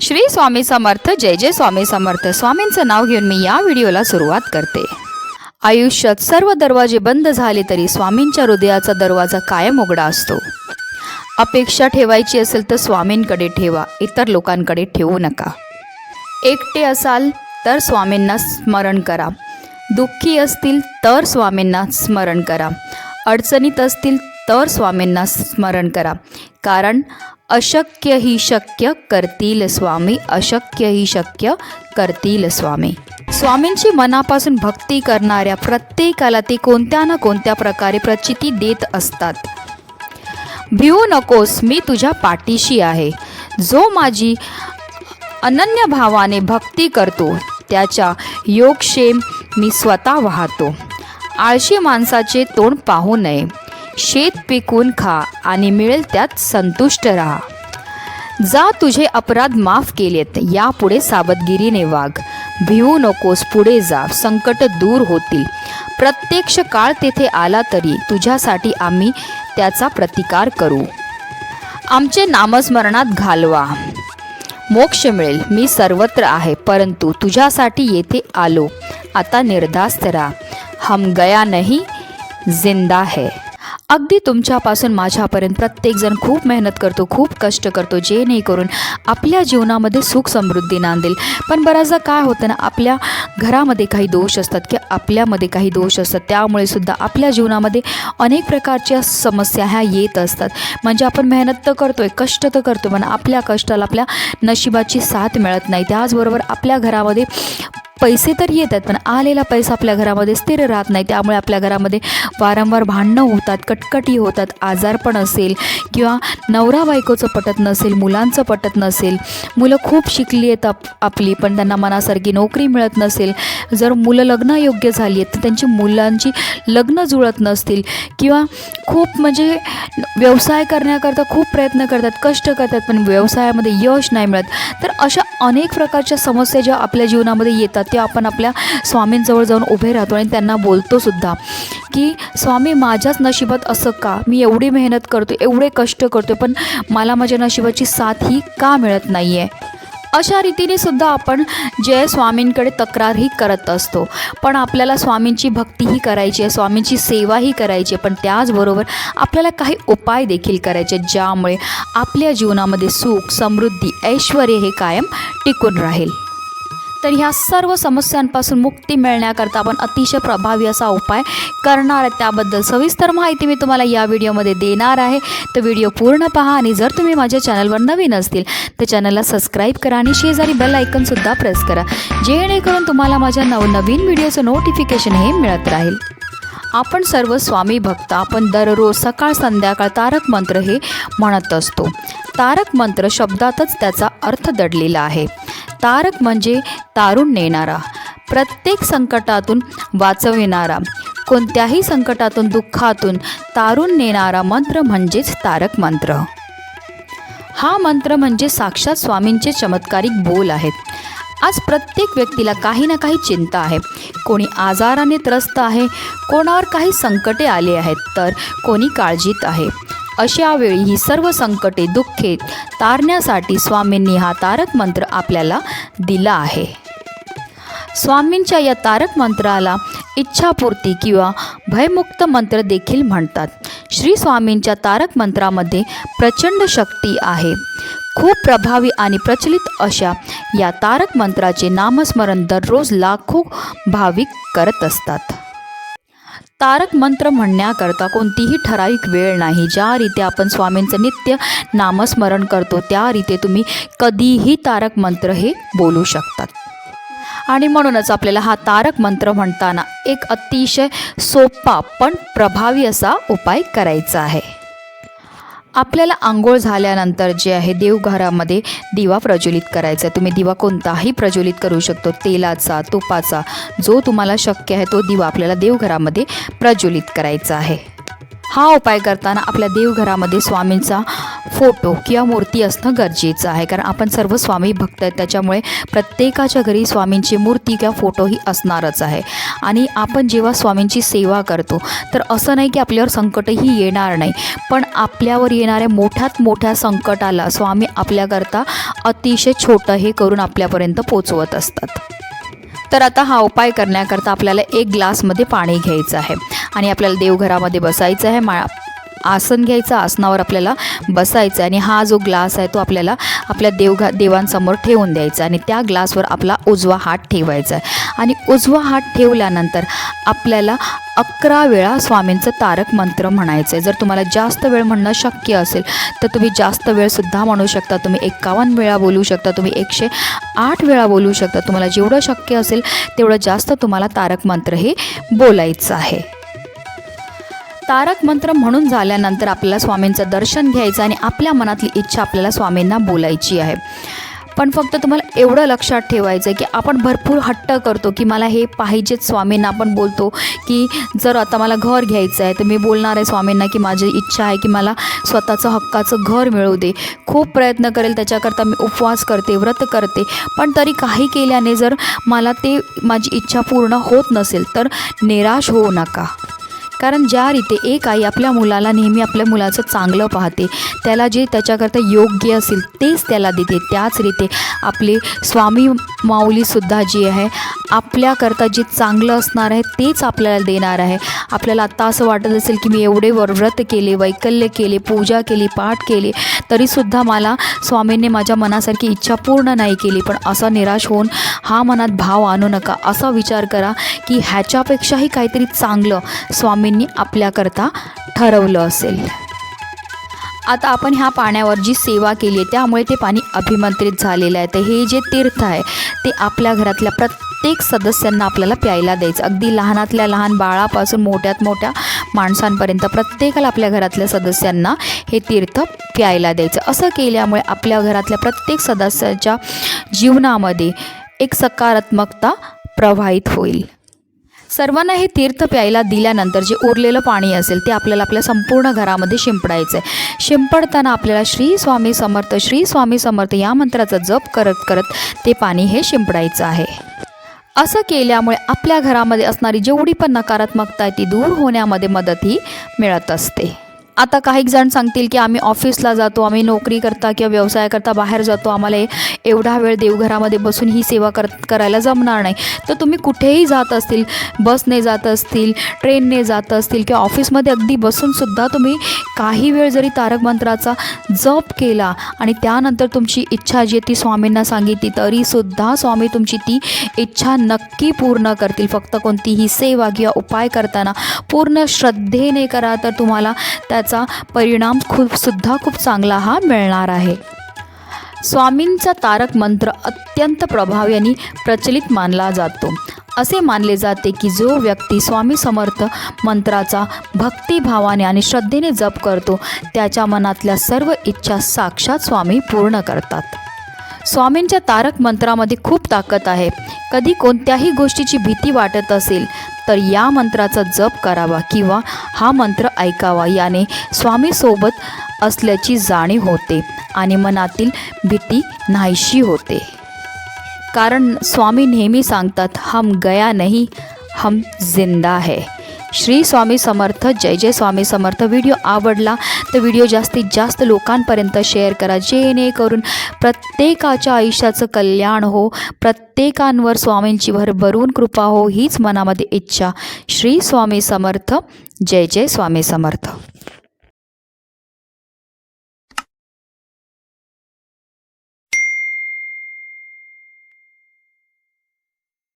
श्री स्वामी समर्थ जय जय स्वामी समर्थ. स्वामींचं नाव घेऊन मी या व्हिडिओला सुरुवात करते. आयुष्यात सर्व दरवाजे बंद झाले तरी स्वामींच्या हृदयाचा दरवाजा कायम उघडा असतो. अपेक्षा ठेवायची असेल तर स्वामींकडे ठेवा इतर लोकांकडे ठेवू नका. एकटे असाल तर स्वामींना स्मरण करा. दुःखी असतील तर स्वामींना स्मरण करा. अडचणीत असतील तर स्वामींना स्मरण करा. कारण अशक्य ही शक्य करतील स्वामी अशक्य ही शक्य करतील स्वामी. स्वामींची मनापासून भक्ती करणाऱ्या प्रत्येकाला ते कोणत्या ना कोणत्या प्रकारे प्रचिती देत असतात. भिवू नकोस मी तुझ्या पाठीशी आहे. जो माझी अनन्य भावाने भक्ती करतो त्याच्या योगक्षेम मी स्वतः वाहतो. आळशी माणसाचे तोंड पाहू नये. शेत पिकून खा आणि मिळेल त्यात संतुष्ट राहा. जा तुझे अपराध माफ केलेत यापुढे सावधगिरीने वाघ भिवू नकोस पुढे जा संकट दूर होतील. प्रत्यक्ष काळ तेथे आला तरी तुझ्यासाठी आम्ही त्याचा प्रतिकार करू. आमचे नामस्मरणात घालवा. मोक्ष मिळेल मी सर्वत्र आहे परंतु तुझ्यासाठी येथे आलो. आता निर्धास्त राहा. हम गया नाही जिंदा है. अगदी तुमच्यापासून माझ्यापर्यंत प्रत्येकजण खूप मेहनत करतो खूप कष्ट करतो जेणेकरून आपल्या जीवनामध्ये सुख समृद्धी नांदेल. पण बऱ्याचदा काय होतं ना आपल्या घरामध्ये काही दोष असतात किंवा आपल्यामध्ये काही दोष असतात त्यामुळे सुद्धा आपल्या जीवनामध्ये अनेक प्रकारच्या समस्या ह्या येत असतात. म्हणजे आपण मेहनत तर करतो आहे कष्ट तर करतो पण आपल्या कष्टाला आपल्या नशिबाची साथ मिळत नाही. त्याचबरोबर आपल्या घरामध्ये पैसे तर येतात पण आलेला पैसा आपल्या घरामध्ये स्थिर राहत नाही. त्यामुळे आपल्या घरामध्ये वारंवार भांडणं होतात कटकटी होतात आजारपण असेल किंवा नवरा बायकोचं पटत नसेल मुलांचं पटत नसेल. मुलं खूप शिकली आहेत आप आपली पण त्यांना मनासारखी नोकरी मिळत नसेल. जर मुलं लग्न योग्य झाली आहेत तर त्यांची मुलांची लग्न जुळत नसतील किंवा खूप म्हणजे व्यवसाय करण्याकरता खूप प्रयत्न करतात कष्ट करतात पण व्यवसायामध्ये यश नाही मिळत. तर अशा अनेक प्रकारच्या समस्या ज्या आपल्या जीवनामध्ये येतात ते आपण आपल्या स्वामींजवळ जाऊन उभे राहतो आणि त्यांना बोलतो सुद्धा की स्वामी माझ्याच नशिबात असं का? मी एवढी मेहनत करतो एवढे कष्ट करतो पण मला माझ्या नशिबाची साथ ही का मिळत नाही आहे अशा रीतीने सुद्धा आपण जय स्वामींकडे तक्रारही करत असतो. पण आपल्याला स्वामींची भक्तीही करायची आहे स्वामींची सेवाही करायची आहे पण त्याचबरोबर आपल्याला काही उपाय देखील करायचे आहेत, ज्यामुळे आपल्या जीवनामध्ये सुख समृद्धी ऐश्वर हे कायम टिकून राहील. तर ह्या सर्व समस्यांपासून मुक्ती मिळण्याकरता आपण अतिशय प्रभावी असा उपाय करणार आहे त्याबद्दल सविस्तर माहिती मी तुम्हाला या व्हिडिओमध्ये देणार आहे. तर व्हिडिओ पूर्ण पहा आणि जर तुम्ही माझ्या चॅनलवर नवीन असतील तर चॅनलला सबस्क्राईब करा आणि शेजारी बेल आयकनसुद्धा प्रेस करा जेणेकरून तुम्हाला माझ्या नवनवीन व्हिडिओचं नोटिफिकेशन हे मिळत राहील. आपण सर्व स्वामी भक्त आपण दररोज सकाळ संध्याकाळ तारक मंत्र हे म्हणत असतो. तारक मंत्र शब्दातच त्याचा अर्थ दडलेला आहे. तारक म्हणजे तारून नेणारा. प्रत्येक संकटातून वाचविणारा. कोणत्याही संकटातून दुःखातून तारून नेणारा मंत्र म्हणजेच तारक मंत्र. हा मंत्र म्हणजे साक्षात स्वामींचे चमत्कारिक बोल आहेत. आज प्रत्येक व्यक्तीला काही ना काही चिंता आहे. कोणी आजाराने त्रस्त आहे कोणावर काही संकटे आले आहेत तर कोणी काळजीत आहे. अशा वेळी ही सर्व संकटे दुःखे तारण्यासाठी स्वामींनी हा तारक मंत्र आपल्याला दिला आहे. स्वामींच्या या तारक मंत्राला इच्छापूर्ती किंवा भयमुक्त मंत्र देखील म्हणतात. श्री स्वामींच्या तारक मंत्रामध्ये प्रचंड शक्ती आहे. खूप प्रभावी आणि प्रचलित अशा या तारक मंत्राचे नामस्मरण दररोज लाखो भाविक करत असतात. तारक मंत्र म्हणण्याकरता कोणतीही ठराविक वेळ नाही. ज्या रीते आपण स्वामींचं नित्य नामस्मरण करतो त्या रीते तुम्ही कधीही तारक मंत्र हे बोलू शकतात. आणि म्हणूनच आपल्याला हा तारक मंत्र म्हणताना एक अतिशय सोपा पण प्रभावी असा उपाय करायचा आहे. आपल्याला आंघोळ झाल्यानंतर जे आहे देवघरामध्ये दिवा प्रज्वलित करायचा आहे. तुम्ही दिवा कोणताही प्रज्वलित करू शकतो. तेलाचा तुपाचा जो तुम्हाला शक्य आहे तो दिवा आपल्याला देवघरामध्ये प्रज्वलित करायचा आहे. हा उपाय करताना आपल्या देवघरामध्ये स्वामींचा फोटो किंवा मूर्ती असणं गरजेचं आहे. कारण आपण सर्व स्वामी भक्त आहेत त्याच्यामुळे प्रत्येकाच्या घरी स्वामींची मूर्ती किंवा फोटो ही असणारच आहे. आणि आपण जेव्हा स्वामींची सेवा करतो तर असं नाही की आपल्यावर संकटही येणार नाही पण आपल्यावर येणाऱ्या मोठ्यात मोठ्या संकटाला स्वामी आपल्याकरता अतिशय छोटं हे करून आपल्यापर्यंत पोचवत असतात. तर आता हा उपाय करण्याकरता आपल्याला एक ग्लासमध्ये पाणी घ्यायचं आहे. आणि आपल्याला देवघरामध्ये बसायचं आहे. मा आसन घ्यायचं आसनावर आपल्याला बसायचं आहे आणि हा जो ग्लास आहे तो आपल्याला आपल्या देवघा देवांसमोर ठेवून द्यायचा आणि त्या ग्लासवर आपला उजवा हात ठेवायचा आहे. आणि उजवा हात ठेवल्यानंतर आपल्याला अकरा वेळा स्वामींचं तारक मंत्र म्हणायचं आहे. जर तुम्हाला जास्त वेळ म्हणणं शक्य असेल तर तुम्ही जास्त वेळसुद्धा म्हणू शकता. तुम्ही एकावन्न वेळा बोलू शकता. तुम्ही एकशे आठ वेळा बोलू शकता. तुम्हाला जेवढं शक्य असेल तेवढं जास्त तुम्हाला तारक मंत्र हे बोलायचं आहे. तारक मंत्र म्हणून झाल्यानंतर आपल्याला स्वामींचं दर्शन घ्यायचं आणि आपल्या मनातली इच्छा आपल्याला स्वामींना बोलायची आहे. पण फक्त तुम्हाला एवढं लक्षात ठेवायचं आहे की आपण भरपूर हट्ट करतो की मला हे पाहिजेच स्वामींना आपण बोलतो की जर आता मला घर घ्यायचं आहे तर मी बोलणार आहे स्वामींना की माझी इच्छा आहे की मला स्वतःचं हक्काचं घर मिळू दे. खूप प्रयत्न करेल त्याच्याकरता मी उपवास करते व्रत करते. पण तरी काही केल्याने जर मला ते माझी इच्छा पूर्ण होत नसेल तर निराश होऊ नका. कारण ज्या रीते एक आई आपल्या मुलाला नेहमी आपल्या मुलाचं चांगलं पाहते त्याला जे त्याच्याकरता योग्य असेल तेच त्याला देते. त्याच रीते आपले स्वामी माऊलीसुद्धा जी आहे आपल्याकरता जे चांगलं असणार आहे तेच आपल्याला देणार आहे. आपल्याला आत्ता असं वाटत असेल की मी एवढे वर व्रत केले वैकल्य केले पूजा केली पाठ केले तरीसुद्धा मला स्वामींनी माझ्या मनासारखी इच्छा पूर्ण नाही केली. पण असा निराश होऊन हा मनात भाव आणू नका. असा विचार करा की ह्याच्यापेक्षाही काहीतरी चांगलं स्वामी स्वामींनी आपल्याकरता ठरवलं असेल. आता आपण ह्या पाण्यावर जी सेवा केली आहे त्यामुळे ते पाणी अभिमंत्रित झालेलं आहे. तर हे जे तीर्थ आहे ते आपल्या घरातल्या प्रत्येक सदस्यांना आपल्याला प्यायला द्यायचं. अगदी लहानातल्या लहान बाळापासून मोठ्यात मोठ्या माणसांपर्यंत प्रत्येकाला आपल्या घरातल्या सदस्यांना हे तीर्थ प्यायला द्यायचं. असं केल्यामुळे आपल्या घरातल्या प्रत्येक सदस्याच्या जीवनामध्ये एक सकारात्मकता प्रवाहित होईल. सर्वांना हे तीर्थ प्यायला दिल्यानंतर जे उरलेलं पाणी असेल ते आपल्याला आपल्या संपूर्ण घरामध्ये शिंपडायचं आहे शिंपडताना आपल्याला श्री स्वामी समर्थ श्री स्वामी समर्थ या मंत्राचा जप करत करत ते पाणी हे शिंपडायचं आहे. असं केल्यामुळे आपल्या घरामध्ये असणारी जेवढी पण नकारात्मकता आहे ती दूर होण्यामध्ये मदत ही मिळत असते. आता काही जण सांगतील की आम्ही ऑफिसला जातो आम्ही नोकरी करता किंवा व्यवसाय करता बाहेर जातो आम्हाला एवढा वेळ देवघरामध्ये बसून ही सेवा कर करायला जमणार नाही. तर तुम्ही कुठेही जात असतील बसने जात असतील ट्रेनने जात असतील किंवा ऑफिसमध्ये अगदी बसूनसुद्धा तुम्ही काही वेळ जरी तारक मंत्राचा जप केला आणि त्यानंतर तुमची इच्छा जी ती स्वामींना सांगितली तरीसुद्धा स्वामी तुमची ती इच्छा नक्की पूर्ण करतील. फक्त कोणतीही सेवा किंवा उपाय करताना पूर्ण श्रद्धेने करा तर तुम्हाला त्याचा परिणाम खूप सुद्धा खूप चांगला हा मिळणार आहे. स्वामींचा तारक मंत्र अत्यंत प्रभावी आणि प्रचलित मानला जातो. असे मानले जाते की जो व्यक्ती स्वामी समर्थ मंत्राचा भक्तिभावाने आणि श्रद्धेने जप करतो त्याच्या मनातल्या सर्व इच्छा साक्षात स्वामी पूर्ण करतात. स्वामींच्या तारक मंत्रामध्ये खूप ताकद आहे. कधी कोणत्याही गोष्टीची भीती वाटत असेल तर या मंत्राचा जप करावा किंवा हा मंत्र ऐकावा. याने स्वामीसोबत असल्याची जाणीव होते आणि मनातील भीती नाहीशी होते. कारण स्वामी नेहमी सांगतात हम गया नाही हम जिंदा है. श्री स्वामी समर्थ जय जय स्वामी समर्थ. व्हिडिओ आवडला तर व्हिडिओ जास्तीत जास्त लोकांपर्यंत शेअर करा. जेणेकरून प्रत्येकाच्या आयुष्याचं कल्याण हो. प्रत्येकांवर स्वामींची भरभरून कृपा हो. हीच मनामध्ये इच्छा. श्री स्वामी समर्थ जय जय स्वामी समर्थ.